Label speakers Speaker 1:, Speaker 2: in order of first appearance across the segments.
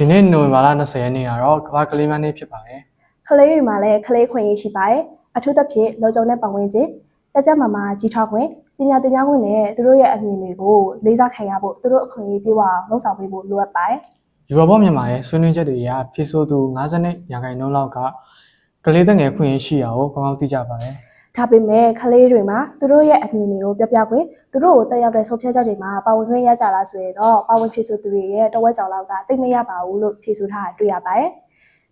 Speaker 1: ဒီနေ့နိုဝင်ဘာလ20ရက်နေ့ကတော့ကမ္ဘာကလေးမနေ့ဖြစ်ပါတယ်
Speaker 2: ကလေးတွေမှာလည်းကလေးခွင့်ရေးရှိပါတယ်အထူးသဖြင့်လောစုံတဲ့ပတ်ဝန်းကျင်ကြကြမာမာကြီးထွားခွင့်ပညာသင်ကြားခွင့်နဲ့သူတို့ရဲ့အမြင်တွေကိုလေးစားခံရဖို့သူတို့အခွင့်အရေးပြေဝအောင်လှုံ့ဆော်ပေးဖို့လိုအပ်ပါတယ်
Speaker 1: ယူရောဘောမြန်မာရဲ့ဆွေးနွေးချက်တွေအရဖြည့်ဆို့သူ50ရာခိုင်နှုန်းလောက်ကကလေးတငယ်ခွင့်ရရှိတာကိုကောင်းကောင်းသိကြပါတယ်
Speaker 2: ဒါပေမဲ့ကလေးတွေမှာသူတို့ရဲ့အမြင်တွေကိုပြောပြခွင့်သူတို့ကိုတက်ရောက်တဲ့ဆုံးဖြတ်ချက်တွေမှာပါဝင်ခွင့်ရကြလားဆိုရင်တော့ပါဝင်ဖြည့်ဆို့သူတွေရဲ့တဝက်ကြောင်လောက်ကသိမရပါဘူးလို့ဖြည့်ဆို့ထားတာတွေ့ရပါတယ်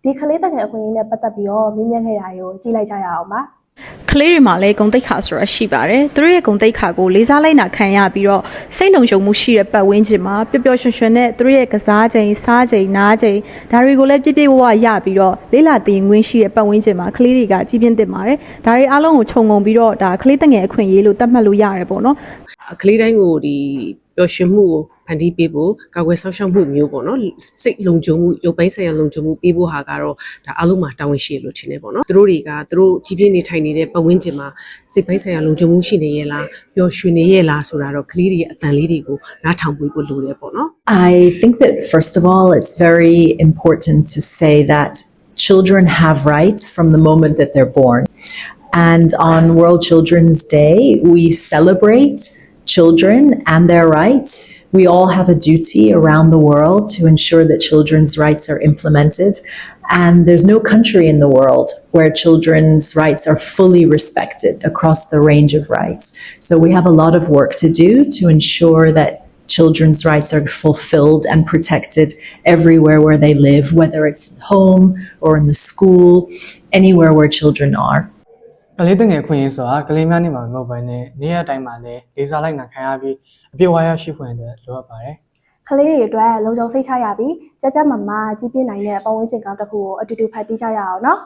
Speaker 2: ဒီကလေးတငယ်အခွင့်အရေးနဲ့ပတ်သက်ပြီးတော့မြင်မြင်ခဲ့တာကိုကြည့်လိုက်ကြရအောင်ပါ
Speaker 3: ကလေးတွေမှာလည်းဂုံတိတ်ခါဆိုတာရှိပါတယ်သူတို့ရဲ့ဂုံတိတ်ခါကိုလေးစားလိုက်နာခံရပြီးတော့စိတ်လုံခြုံမှုရှိတဲ့ပတ်ဝန်းကျင်မှာပျော်ပျော်ရွှင်ရွှင်နဲ့သူတို့ရဲ့ကစားချိန်စားချိန်နားချိန်ဒါတွေကိုလည်းပြည့်ပြည့်ဝဝရပြီးတော့လေးလာတင်ငွင်းရှိတဲ့ပတ်ဝန်းကျင်မှာကလေးတွေကကြီးပြင်းတင်ပါတယ်ဒါတွေအားလုံးကိုခြုံငုံပြီးတော့ဒါကလေးတငယ်အခွင့်အရေးလို့သတ်မှတ်လို့ရတယ်ပေါ့နော်
Speaker 4: ကလေးတိုင်းကိုဒီ ပျော်ရွှင်မှုကိုဖန်တီးပေးဖို့ကာကွယ်ဆောက်ရှောက်မှုမျိုးပေါ့နော်စိတ်လုံခြုံမှုရုပ်ပိုင်းဆိုင်ရာလုံခြုံမှုပေးဖို့ဟာကတော့ဒါအလုံးမှာတာဝန်ရှိရလို့ထင်တယ်ပေါ့နော်သူတို့တွေကသူတို့ကြီးပြင်းနေထိုင်နေတဲ့ပတ်ဝန်းကျင်မှာစိတ်ပိုင်းဆိုင်ရာလုံခြုံမှုရှိနေရဲ့လားပျော်ရွှင်နေရဲ့လားဆိုတာတော့ကလေးတွေရဲ့အတန်လေးတွေကိုနားထောင်ပေးဖို့လိုတယ်ပေါ့နော်
Speaker 5: I think that, first of all, it's very important to say that children have rights from the moment that they're born. And on World Children's Day, we celebrate children and their rights. We all have a duty around the world to ensure that children's rights are implemented. And there's no country in the world where children's rights are fully respected across the range of rights. So we have a lot of work to do to ensure that children's rights are fulfilled and protected everywhere where they live, whether it's at home or in the school, anywhere where children are.
Speaker 1: ကလေးတငယ်ခွင့်ရဆိုတာကလေးများနေမှာမဟုတ်ဘဲနဲ့နေ့ရက်တိုင်းမှာလည်းလေးစားလိုက်နာခံရပြီးအပြည့်အဝရရှိဖွယ်အတွက်လိုအပ်ပါတယ်
Speaker 2: ကလေးတွေအတွက်လုံခြုံစိတ်ချရပြီးကြကြမာမာကြီးပြင်းနိုင်တဲ့ပတ်ဝန်းကျင်ကောင်းတစ်ခုကိုအတူတူဖန်တီးကြရအောင်နော်